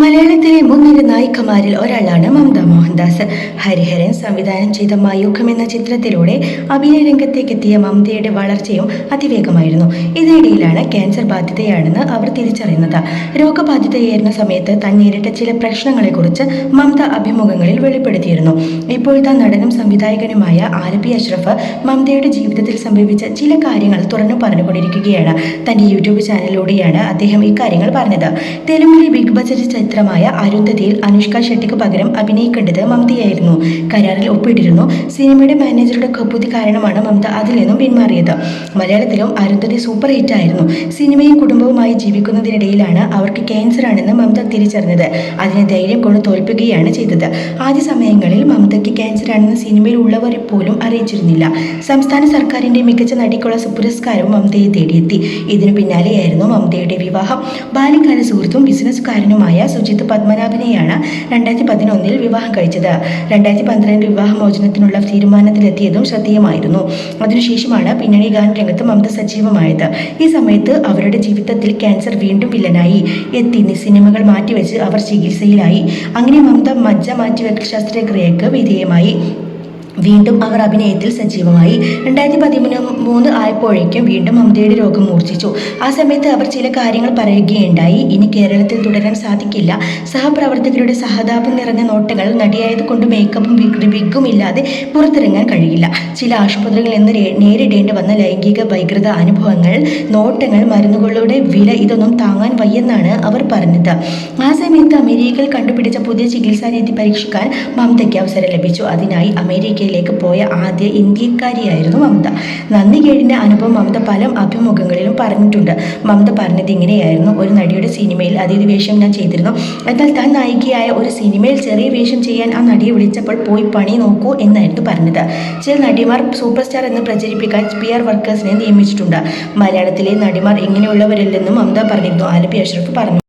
മലയാളത്തിലെ മുൻനിര നായികമാരിൽ ഒരാളാണ് മമത മോഹൻദാസ്. ഹരിഹരൻ സംവിധാനം ചെയ്ത മയൂഖം എന്ന ചിത്രത്തിലൂടെ അഭിനയ രംഗത്തേക്കെത്തിയ മമതയുടെ വളർച്ചയും അതിവേഗമായിരുന്നു. ഇതിനിടയിലാണ് ക്യാൻസർ ബാധിതയാണെന്ന് അവർ തിരിച്ചറിയുന്നത്. രോഗബാധിതയായിരുന്ന സമയത്ത് താൻ നേരിട്ട ചില പ്രശ്നങ്ങളെക്കുറിച്ച് മമത അഭിമുഖങ്ങളിൽ വെളിപ്പെടുത്തിയിരുന്നു. ഇപ്പോൾ ഇപ്പോഴത്തെ നടനും സംവിധായകനുമായ ആലപ്പി അഷ്റഫ് മമതയുടെ ജീവിതത്തിൽ സംഭവിച്ച ചില കാര്യങ്ങൾ തുറന്നു പറഞ്ഞുകൊണ്ടിരിക്കുകയാണ്. തന്റെ യൂട്യൂബ് ചാനലിലൂടെയാണ് അദ്ദേഹം ഇക്കാര്യങ്ങൾ പറഞ്ഞത്. തെലുങ്കിലെ ബിഗ് ബജറ്റ് ചിത്രമായ അരുന്ധതിയിൽ അനുഷ്ക ഷെട്ടിക്ക് പകരം അഭിനയിക്കേണ്ടത് മമതയായിരുന്നു. കരാറിൽ ഒപ്പിട്ടിരുന്നു. സിനിമയുടെ മാനേജറുടെ കപ്പുതി കാരണമാണ് മമത അതിൽ നിന്നും പിന്മാറിയത്. മലയാളത്തിലും അരുന്ധതി സൂപ്പർ ഹിറ്റ് ആയിരുന്നു സിനിമയും കുടുംബവുമായി ജീവിക്കുന്നതിനിടയിലാണ് അവർക്ക് ക്യാൻസർ ആണെന്ന് മമത തിരിച്ചറിഞ്ഞത്. അതിനെ ധൈര്യം കൊണ്ട് തോൽപ്പിക്കുകയാണ് ചെയ്തത്. ആദ്യ സമയങ്ങളിൽ മമതയ്ക്ക് ക്യാൻസർ ആണെന്ന് സിനിമയിൽ ഉള്ളവരെ പോലും അറിയിച്ചിരുന്നില്ല. സംസ്ഥാന സർക്കാരിന്റെ മികച്ച നടിക്കുള്ള പുരസ്കാരവും മമതയെ തേടിയെത്തി. ഇതിനു പിന്നാലെയായിരുന്നു മമതയുടെ വിവാഹം. ബാല്യകാല സുഹൃത്തും ബിസിനസ്സുകാരനുമായ സുജിത് പത്മനാഭനെയാണ് രണ്ടായിരത്തി പതിനൊന്നിൽ വിവാഹം കഴിച്ചത്. രണ്ടായിരത്തി പന്ത്രണ്ട് വിവാഹമോചനത്തിനുള്ള തീരുമാനത്തിലെത്തിയതും ശ്രദ്ധേയമായിരുന്നു. അതിനുശേഷമാണ് പിന്നണി ഗാന രംഗത്ത് മമത സജീവമായത് ഈ സമയത്ത് അവരുടെ ജീവിതത്തിൽ ക്യാൻസർ വീണ്ടും വില്ലനായി. എത്തി സിനിമകൾ മാറ്റിവെച്ച് അവർ ചികിത്സയിലായി. അങ്ങനെ മമത മജ്ജ മാറ്റിവെക്കൽ ശസ്ത്രക്രിയക്ക് വിധേയമായി. വീണ്ടും അവർ അഭിനയത്തിൽ സജീവമായി. രണ്ടായിരത്തി പതിമൂന്ന് മൂന്ന് ആയപ്പോഴേക്കും വീണ്ടും മമതയുടെ രോഗം മൂർച്ഛിച്ചു. ആ സമയത്ത് അവർ ചില കാര്യങ്ങൾ പറയുകയുണ്ടായി. ഇനി കേരളത്തിൽ തുടരാൻ സാധിക്കില്ല. സഹപ്രവർത്തകരുടെ സഹതാപം നിറഞ്ഞ നോട്ടങ്ങൾ നടിയായതുകൊണ്ട് മേക്കപ്പും വിഗും ഇല്ലാതെ പുറത്തിറങ്ങാൻ കഴിയില്ല. ചില ആശുപത്രികളിൽ നിന്ന് നേരിടേണ്ടി വന്ന ലൈംഗിക വൈകൃത അനുഭവങ്ങൾ നോട്ടങ്ങൾ മരുന്നുകളുടെ വില ഇതൊന്നും താങ്ങാൻ വയ്യെന്നാണ് അവർ പറഞ്ഞത്. ആ സമയത്ത് അമേരിക്കയിൽ കണ്ടുപിടിച്ച പുതിയ ചികിത്സാ രീതി പരീക്ഷിക്കാൻ മമതയ്ക്ക് അവസരം ലഭിച്ചു. അതിനായി അമേരിക്കയിലേക്ക് പോയ ആദ്യ ഇന്ത്യക്കാരിയായിരുന്നു മമത. നന്ദി കേടിന്റെ അനുഭവം മമത പല അഭിമുഖങ്ങളിലും പറഞ്ഞിട്ടുണ്ട്. മമത പറഞ്ഞത് ഇങ്ങനെയായിരുന്നു. ഒരു നടിയുടെ സിനിമയിൽ അതിഥി വേഷം ഞാൻ ചെയ്തിരുന്നു. എന്നാൽ താൻ നായികയായ ഒരു സിനിമയിൽ ചെറിയ വേഷം ചെയ്യാൻ ആ നടിയെ വിളിച്ചപ്പോൾ പോയി പണി നോക്കൂ എന്നായിരുന്നു പറഞ്ഞത്. ചില നടിമാർ സൂപ്പർ സ്റ്റാർ എന്ന് പ്രചരിപ്പിക്കാൻ പി ആർ വർക്കേഴ്സിനെ നിയമിച്ചിട്ടുണ്ട്. മലയാളത്തിലെ നടിമാർ ഇങ്ങനെയുള്ളവരല്ലെന്നും മമത പറഞ്ഞിരുന്നു. ആലപ്പി അഷ്റഫ് പറഞ്ഞു.